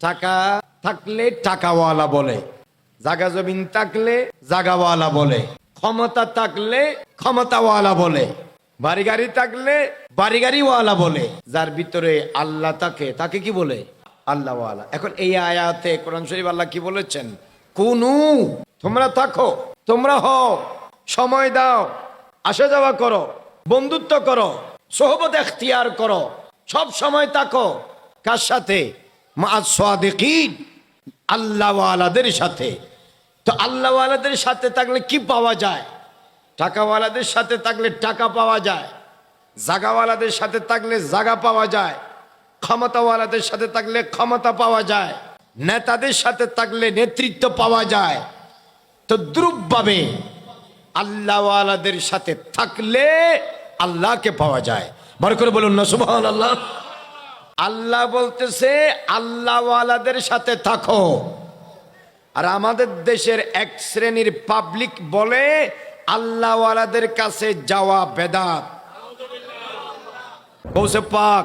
টাকা থাকলে টাকাওয়ালা বলে, জাগা জমিন থাকলে জাগাওয়ালা বলে, ক্ষমতা থাকলে ক্ষমতাওয়ালা বলে বাড়ি গাড়ি থাকলে বাড়ি গাড়িওয়ালা বলে, যার ভিতরে আল্লাহ থাকে, তাকে কি বলে? আল্লাহওয়ালা। এখন এই আয়াতে কোরআন শরীফ আল্লাহ কি বলেছেন? কুনু, তোমরা থাকো, তোমরা হও, সময় দাও, আসা যাওয়া করো, বন্ধুত্ব করো, সোহবত এখতিয়ার করো, সব সময় থাকো, কার সাথে? মা সাদিকিন, আল্লাহওয়ালাদের সাথে। তো আল্লাহওয়ালাদের সাথে থাকলে কি পাওয়া যায়? টাকাওয়ালাদের সাথে থাকলে টাকা পাওয়া যায়। জাগাওয়ালাদের সাথে থাকলে জাগা পাওয়া যায়। ক্ষমতাওয়ালাদের সাথে থাকলে ক্ষমতা পাওয়া যায়। নেতাদের সাথে থাকলে নেতৃত্ব পাওয়া যায়। তো দ্রুপভাবে আল্লাহওয়ালাদের সাথে থাকলে আল্লাহকে পাওয়া যায়। বার করে বলুন না সুবহান আল্লাহ আল্লাহ বলতেছে, আল্লাহওয়ালাদের সাথে থাকো। আর আমাদের দেশের এক শ্রেণির পাবলিক বলে, আল্লাহওয়ালাদের কাছে যাওয়া বেদাত। কৌসে পাক,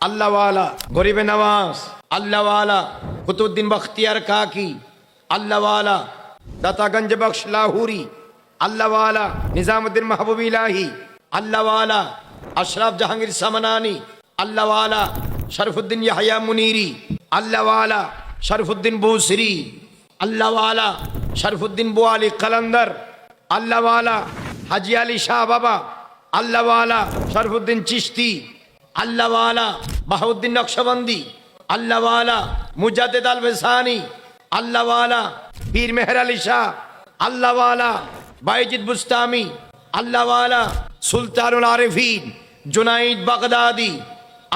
আল্লাহওয়ালা, গরিবে নওয়াজ আল্লাহওয়ালা কুতুদ্দিন বখতিয়ার কাকি, আল্লাহওয়ালা, দাতাগঞ্জ বখশ লাহুরি, আল্লাহওয়ালা, নিজামুদ্দিন মাহবুব ইলাহি, আল্লাহওয়ালা, আশরাফ জাহাঙ্গীর সামানানি, আল্লাহওয়ালা শরফুদ্দিন ইয়াহিয়া মুনিরি, আল্লাহওয়ালা শরফুদ্দিন বৌসরি, আল্লাহওয়ালা শরফুদ্দিন বোয়ালি কলন্দর, আল্লাহওয়ালা হাজি আলী শাহ বাবা, আল্লাহওয়ালা শরফুদ্দিন চিস্তি আল্লাহওয়ালা বাহাউদ্দিন নকশবন্দি, আল্লাহওয়ালা মুজাদ্দেদ আল বেসানি, আল্লাহওয়ালা পীর মেহর আলী শাহ, আল্লাহওয়ালা বাইজিদ বুস্তামি, আল্লাহওয়ালা সুলতানুল আরিফিন, জুনাইদ বাগদাদি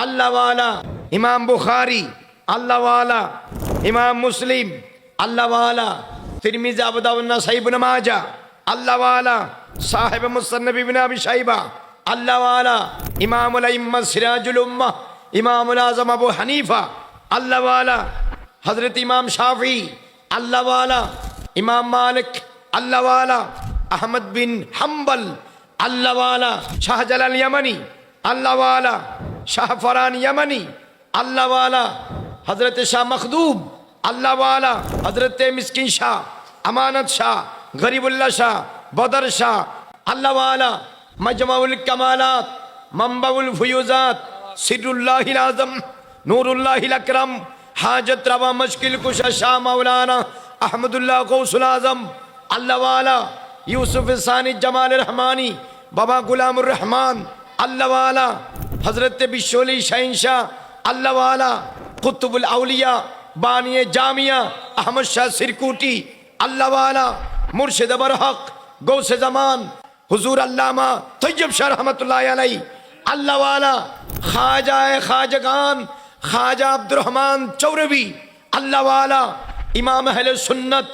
আল্লাহওয়ালা, ইমাম বুখারি, আল্লাহওয়ালা, ইমাম মুসলিম, আল্লাহওয়ালা, তিরমিজ আবুদাউন্না সাইবুন মাজা আল্লাহওয়ালা, সাহেব মুসন্নবী বিন আবি শাইবা, আল্লাহওয়ালা, ইমামুল আইম্মা সিরাজুল উম্মাহ, ইমামুল আজম আবু হানিফা, আল্লাহওয়ালা, হযরত ইমাম শাফি, আল্লাহওয়ালা, ইমাম মালিক, আল্লাহওয়ালা, আহমদ বিন হাম্বল, আল্লাহওয়ালা, শাহজালাল ইয়ামানি, আল্লাহওয়ালা শাহফরান ইয়ামানি আল্লাহওয়ালা হজরত শাহ মখদুব আল্লাহওয়ালা হজরত মিসকিন শাহ আমানত শাহ গরিবুল্লাহ শাহ বদর শাহ আল্লাহওয়ালা মজমাউল কামালাত মম্বাউল ফুয়ুজাত সিরুল্লাহিল আজম নূরুল্লাহিল আকরম হাজত রবা মুশকিল কুশা শাহ মাওলানা আহমদুল্লাহ গৌসুল আজম আল্লাহওয়ালা ইউসুফ সানি জামাল রহমানি বাবা গুলামুর রহমান আল্লাহওয়ালা হজরত বিশ্বলি শাহিনশাহ, আল্লাহওয়ালা, কুতুবুল আউলিয়া বানিয়ে জামিয়া, আহমদ শাহ সিরকুটি, আল্লাহওয়ালা, মুর্শিদ বরহক গৌসে জামান, হুজুর আল্লামা তৈয়ব শাহ রহমতুল্লাহ আলাই আল্লাহওয়ালা খাজায় খাজগান খাজা আব্দুর রহমান চৌরবি, আল্লাহওয়ালা, ইমাম আহলে সুন্নত,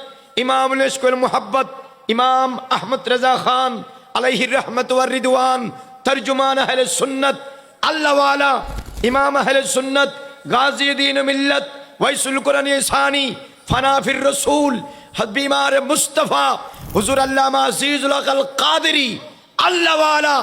ইমাম উল মোহাব্বত, ইমাম আহমদ রাজা খান আলাইহির রহমত ওয়ার রিদওয়ান, তর্জুমান আহলে সুন্নত আল্লাহওয়ালা ইমাম আহলে সুন্নত, গাজী মিল্লত, ওয়াইসুল কোরআন সানি ফানাফির রসুল, হবিমার মুস্তফা, হুজুর আল্লামা আজিজুল আকাল কাদেরি, আল্লাহওয়ালা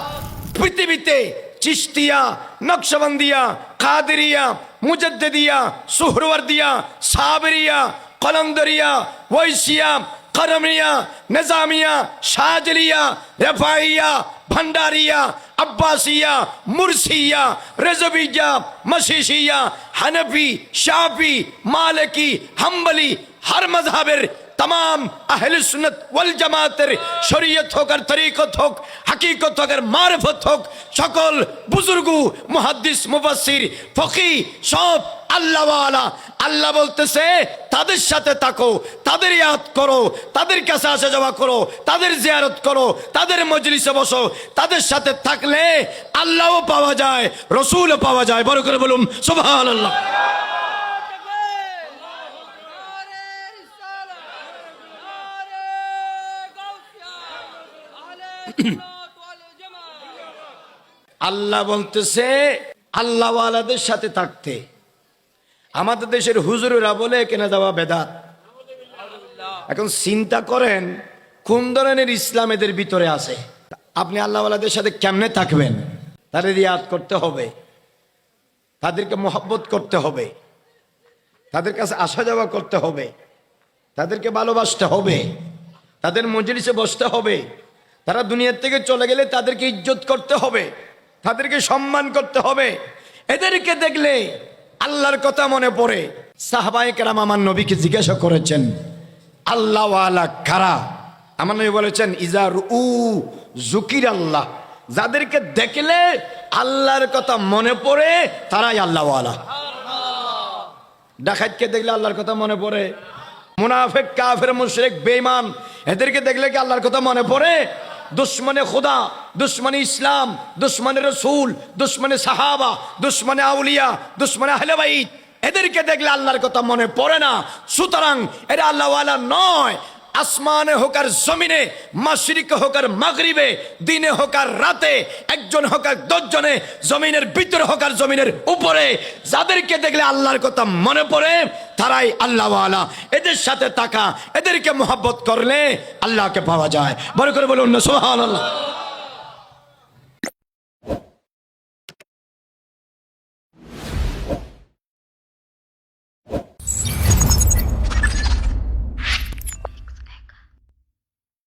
পৃথিবীতে চিস্তিয়া নকশবন্দিয়া, কাদেরিয়া মুজদ্দিয়া সুহরওয়ার্দিয়া, সাবরিয়া কলন্দরিয়া ওয়াইসিয়া, করমিয়া, নিজামিয়া, শাহজলিয়া, রেফাইয়া भंडारिया अब्बासिया मुर्सिया रजबीजा मशीशिया हनफी शाफी मालकी हम्बली हर मजहबर तमाम अहल सुन्नत वल জামাতের শরীয়ত হোক আর তরিকত হোক হাকিকত হোক আর মারফত হোক সকল বুজুর্গ মুহাদ্দিস মুফাসসির ফকি সব আল্লাহওয়ালা আল্লাহ বলতেছে তাদের সাথে থাকো তাদের ইয়াদ করো তাদের কাছে আসা যাওয়া করো তাদের জিয়ারত করো তাদের মজলিসে বসো তাদের সাথে থাকলে আল্লাহও পাওয়া যায় রসুলও পাওয়া যায় বড় করে বলুন সুবহানাল্লাহ আল্লাহ বলতেছে, আল্লাহওয়ালাদের সাথে থাকতে। আমাদের দেশের হুজুরেরা বলে, কেনা দেওয়া বেদাত। এখন চিন্তা করেন, কোন ধরনের ইসলাম এদের ভিতরে আছে? আপনি আল্লাহওয়ালাদের সাথে কেমনে থাকবেন? তাদের ইয়াদ করতে হবে। তাদেরকে মহব্বত করতে হবে। তাদের কাছে আসা যাওয়া করতে হবে। তাদেরকে ভালোবাসতে হবে। তাদের মজলিসে বসতে হবে। তারা দুনিয়ার থেকে চলে গেলে তাদেরকে ইজ্জত করতে হবে, তাদেরকে সম্মান করতে হবে। এদেরকে দেখলে আল্লাহর কথা মনে পড়ে। সাহবাই কেরাম আমার নবীকে জিজ্ঞাসা করেছেন আল্লাহ আলা কারা? আমার নবী বলেছেন ইজার উ জুকির আল্লাহ যাদেরকে দেখলে আল্লাহর কথা মনে পড়ে, তারাই আল্লাহওয়ালা। ডাকাতকে দেখলে আল্লাহর কথা মনে পড়ে। মুনাফেক, কাফের, মুশরিক, বেঈমান, এদেরকে দেখলে কি আল্লাহর কথা মনে পড়ে? দুশ্মনে খুদা, দুশ্মনে ইসলাম, দুশ্মনে রসুল, দুশ্মনে সাহাবা, দুশ্মনে আউলিয়া, দুশ্মনে আহলেবাইদ এদেরকে দেখলে আল্লাহর কথা মনে পড়ে না। সুতরাং এরা আল্লাহওয়ালা নয়। আসমানে হোক আর জমিনে মাসরিকে হোক আর মাগরিবে, দিনে হোক আর রাতে, একজন হোক আর দশজনে, জমিনের ভিতরে হোক আর জমিনের উপরে। যাদেরকে দেখলে আল্লাহর কথা মনে পড়ে, তারাই আল্লাহওয়ালা। এদের সাথে তাকা এদেরকে মোহাব্বত করলে আল্লাহকে পাওয়া যায়। বড় করে বলুন সোহান আল্লাহ